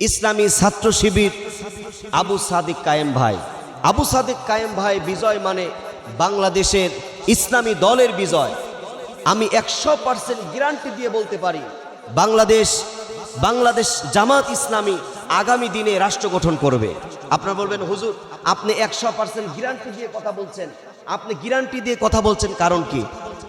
ইসলামী ছাত্র শিবির আবু সাদিক কায়েম ভাই। আবু সাদিক কায়েম ভাই বিজয় মানে বাংলাদেশের ইসলামী দলের বিজয়। আমি একশো পার্সেন্ট গ্যারান্টি দিয়ে বলতে পারি, বাংলাদেশ বাংলাদেশ জামাত ইসলামী আগামী দিনে রাষ্ট্র গঠন করবে। আপনারা বলবেন, হুজুর, আপনি একশো পার্সেন্ট গ্যারান্টি দিয়ে কথা বলছেন। আপনি গ্যারান্টি দিয়ে কথা বলছেন কারণ কি?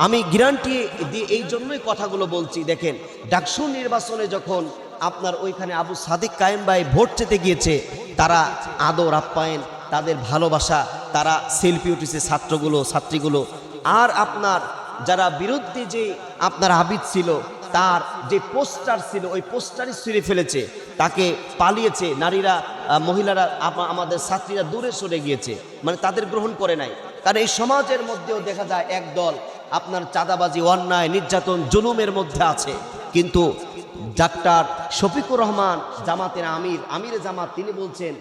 আমি গ্যারান্টি দিয়ে এই জন্যই কথাগুলো বলছি, দেখেন, ডাকসু নির্বাচনে যখন আপনার ওইখানে আবু সাদিক কায়েম ভাই ভোট চেতে গিয়েছে, তারা আদর, আপ্যায়ন, তাদের ভালোবাসা, তারা সেলফি উঠেছে ছাত্রগুলো, ছাত্রীগুলো। আর আপনার যারা বিরুদ্ধে যে আপনার আবিদ ছিল, তার যে পোস্টার ছিল, ওই পোস্টারই ছিঁড়ে ফেলেছে। তাকে পালিয়েছে, নারীরা মহিলারা, আমা- আমাদের ছাত্রীরা দূরে সরে গিয়েছে। মানে তাদের গ্রহণ করে নাই। কারণ এই সমাজের মধ্যেও দেখা যায় এক দল আপনার চাঁদাবাজি, অন্যায়, নির্যাতন, জুলুমের মধ্যে আছে। কিন্তু ডাক্তার শফিকুর রহমান জামাতের আমির। আমির জামাত, তিনি বলছেন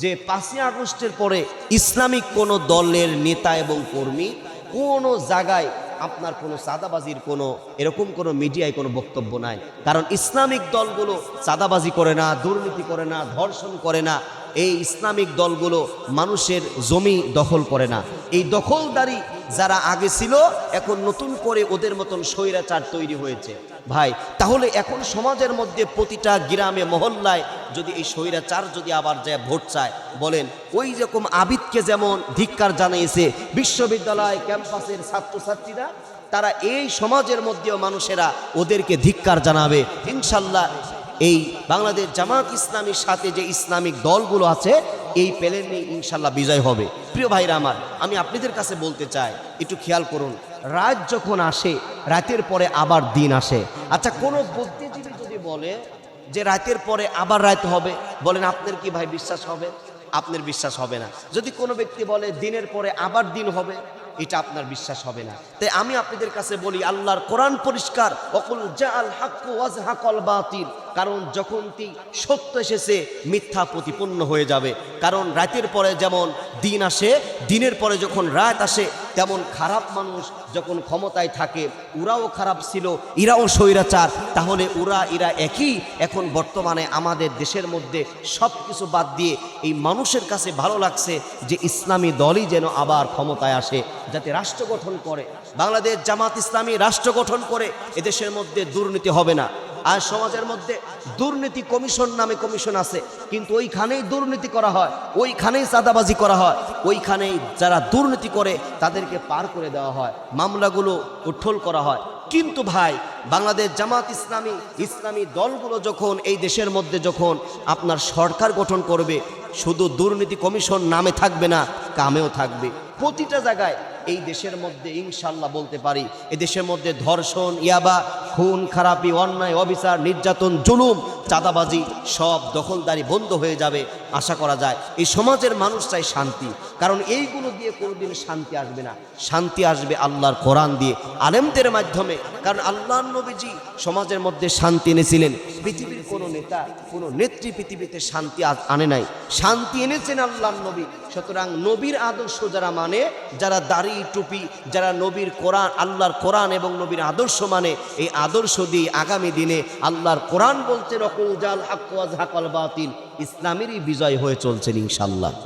যে পাঁচই আগস্টের পরে ইসলামিক কোনো দলের নেতা এবং কর্মী কোনো জায়গায় আপনার কোনো চাঁদাবাজির কোনো, এরকম কোনো মিডিয়ায় কোনো বক্তব্য নাই। কারণ ইসলামিক দলগুলো চাঁদাবাজি করে না, দুর্নীতি করে না, ধর্ষণ করে না। এই ইসলামিক দলগুলো মানুষের জমি দখল করে না। এই দখলদারি যারা আগে ছিল, এখন নতুন করে ওদের মতন স্বৈরাচার তৈরি হয়েছে। ভাই, তাহলে এখন সমাজের মধ্যে প্রতিটা গ্রামে, মহল্লায় যদি এই স্বৈরাচার যদি আবার যায় ভোট চায়, বলেন, ওই রকম আবিদকে যেমন ধিক্কার জানিয়েছে বিশ্ববিদ্যালয় ক্যাম্পাসের ছাত্রছাত্রীরা, তারা এই সমাজের মধ্যেও মানুষেরা ওদেরকে ধিক্কার জানাবে। ইনশাল্লাহ এই বাংলাদেশ জামাত ইসলামীর সাথে যে ইসলামিক দলগুলো আছে, এই প্যালেনে ইনশাল্লাহ বিজয় হবে। প্রিয় ভাইরা আমার, আমি আপনাদের কাছে বলতে চাই, একটু খেয়াল করুন রাত যখন আসে, রাতের পরে আবার দিন আসে। আচ্ছা কোনো বুদ্ধিজীবী যদি বলে যে রাতের পরে আবার রাত হবে, বলেন আপনার কি ভাই বিশ্বাস হবে? আপনার বিশ্বাস হবে না। যদি কোনো ব্যক্তি বলে দিনের পরে আবার দিন হবে, এটা আপনার বিশ্বাস হবে না। তাই আমি আপনাদের কাছে বলি, আল্লাহর কোরআন পরিষ্কার অকুল জাল হাকল বাতিল। কারণ যখন তি সত্য এসেছে, মিথ্যা প্রতিপন্ন হয়ে যাবে। কারণ রাতের পরে যেমন দিন আসে, দিনের পরে যখন রাত আসে তেমন খারাপ মানুষ যখন ক্ষমতায় থাকে, ওরাও খারাপ ছিল ইরাও স্বৈরাচার। তাহলে ওরা, এরা একই? এখন বর্তমানে আমাদের দেশের মধ্যে সব কিছু বাদ দিয়ে এই মানুষের কাছে ভালো লাগছে যে ইসলামী দলই যেন আবার ক্ষমতায় আসে, যাতে রাষ্ট্র গঠন করে। বাংলাদেশ জামাত ইসলামী রাষ্ট্র গঠন করে, এদেশের মধ্যে দুর্নীতি হবে না। আর সমাজের মধ্যে দুর্নীতি কমিশন নামে কমিশন আছে, কিন্তু ওইখানেই দুর্নীতি করা হয়, ওইখানেই চাঁদাবাজি করা হয়, ওইখানেই যারা দুর্নীতি করে তাদেরকে পার করে দেওয়া হয়, মামলাগুলো উঠল করা হয়। কিন্তু ভাই, বাংলাদেশ জামাত ইসলামী ইসলামী দলগুলো যখন এই দেশের মধ্যে যখন আপনার সরকার গঠন করবে, শুধু দুর্নীতি কমিশন নামে থাকবে না, কামেও থাকবে। প্রতিটা জায়গায় এই দেশের মধ্যে ইনশাল্লাহ বলতে পারি এ দেশের মধ্যে ধর্ষণ, ইয়াবা, খুন, খারাপি, অন্যায়, অবিচার, নির্যাতন, জুলুম, চাঁদাবাজি সব দখলদারি বন্ধ হয়ে যাবে আশা করা যায়। এই সমাজের মানুষ চাই শান্তি, কারণ এইগুলো দিয়ে কোনোদিন শান্তি আসবে না। শান্তি আসবে আল্লাহর কোরআন দিয়ে, আলেমদের মাধ্যমে, কারণ আল্লাহ নবীজি সমাজের মধ্যে শান্তি এনেছিলেন। পৃথিবীর কোনো নেতা, কোনো নেত্রী পৃথিবীতে শান্তি আনে নাই। শান্তি এনেছেন আল্লাহ নবী, সুতরাং নবীর আদর্শ যারা মানে যারা দাড়ি টুপি যারা নবীর কোরআন, আল্লাহর কোরআন এবং নবীর আদর্শ মানে এই আদর্শ দিয়ে আগামী দিনে আল্লাহর কোরআন বলতে রকুল জাল হাক্কাল বাতিল। ইসলামেরই বিজয় হয়ে চলছেন ইনশাল্লাহ